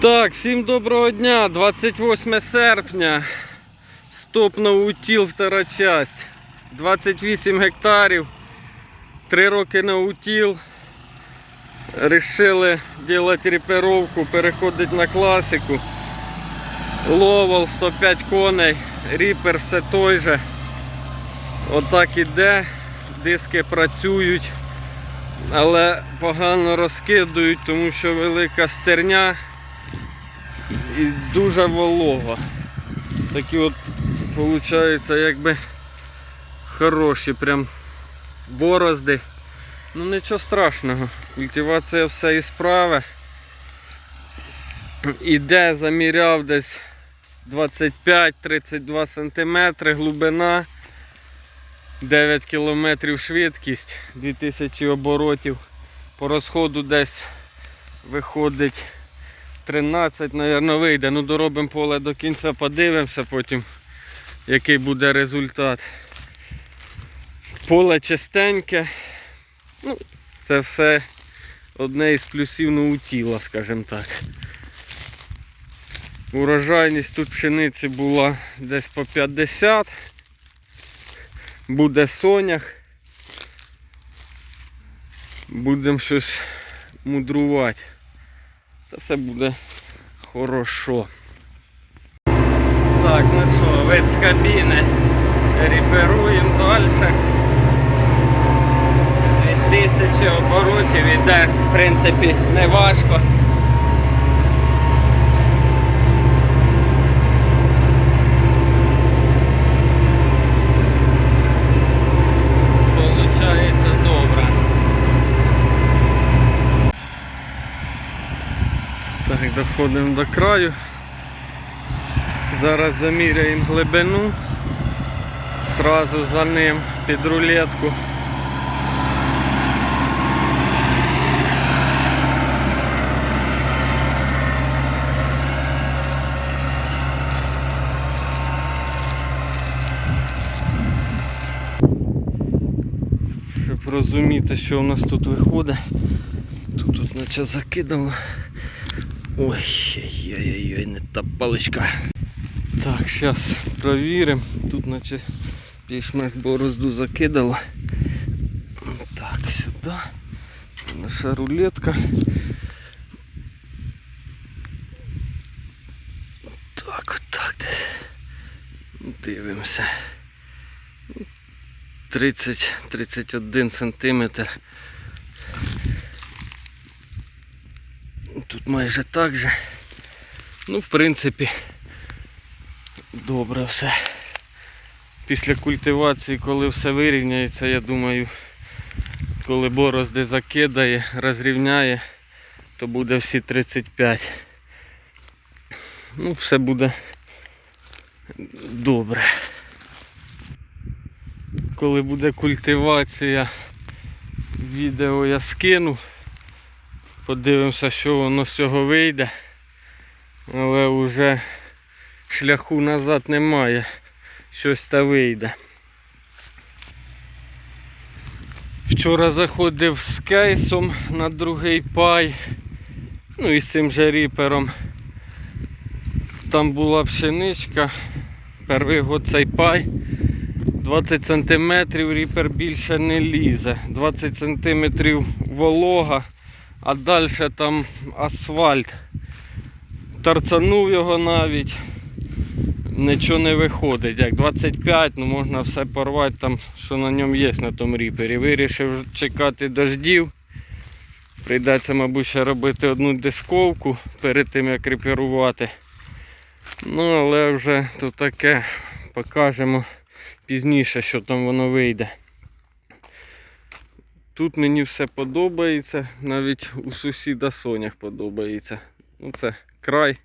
Так, всім доброго дня, 28 серпня. Стоп на утіл, втора часть. 28 гектарів, 3 роки на утіл. Рішили робити реперовку, переходити на класику. Ловол 105 коней, ріпер все той же. Отак іде, диски працюють, але погано розкидують, тому що велика стерня і дуже волого. Такі от виходить якби хороші прям борозди. Ну нічого страшного. Культивація все і справи. Іде, заміряв десь 25-32 см глибина. 9 км швидкість, 2000 оборотів. По розходу десь виходить 13, мабуть, вийде. Ну доробимо поле до кінця, подивимося потім, який буде результат. Поле чистеньке. Ну, це все одне із плюсів наутіла, скажімо так. Урожайність тут пшениці була десь по 50. Буде сонях. Будемо щось мудрувати. Та все буде хорошо. Так, ну що, вид з кабіни. Ріперуємо далі. Від тисячі оборотів іде, в принципі, не важко. Получається добре. Так, доходимо до краю. Зараз заміряємо глибину. Сразу за ним під рулетку. Щоб розуміти, що у нас тут виходить. Тут тут наче закидало. Ой, ой-ой-ой, не та паличка. Так, зараз провіримо. Тут наче більш-менш борозду закидало. Так, сюди. Наша рулетка. Так, от так десь. Дивимося. 30-31 сантиметр. Тут майже так же. Ну, в принципі, добре все. Після культивації, коли все вирівняється, я думаю, коли борозди закидає, розрівняє, то буде всі 35. Ну, все буде добре. Коли буде культивація, відео я скину. Подивимося, що воно з цього вийде. Але вже шляху назад немає. Щось та вийде. Вчора заходив з кейсом на другий пай. Ну і з цим же ріпером. Там була пшеничка. Перший год цей пай. 20 см ріпер більше не лізе. 20 см волога, а далі там асфальт. Тарцанув його навіть. Нічого не виходить. Як 25, ну можна все порвати там, що на ньому є на тому ріпері. Вирішив чекати дождів. Прийдеться, мабуть, ще робити одну дисковку перед тим як репірувати. Ну, але вже то таке покажемо пізніше, що там воно вийде. Тут мені все подобається, навіть у сусіда сонях подобається. Ну це край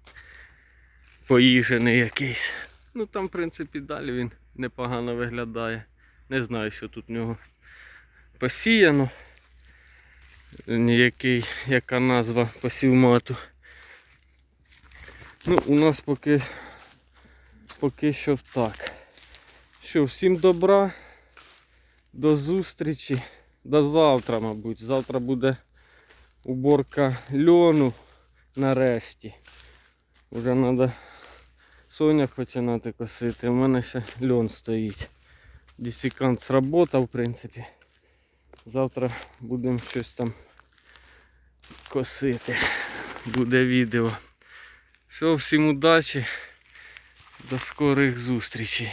поїжений якийсь. Ну там, в принципі, далі він непогано виглядає. Не знаю, що тут в нього посіяно. Ніякий, яка назва посівмату. Ну, у нас поки, поки що так. Що, всім добра, до зустрічі, до завтра, мабуть. Завтра буде уборка льону, Нарешті. Вже треба соняк починати косити. У мене ще льон стоїть. Десікант сработав, в принципі. Завтра будемо щось там косити. Буде відео. Все, всім удачі. До скорих зустрічей.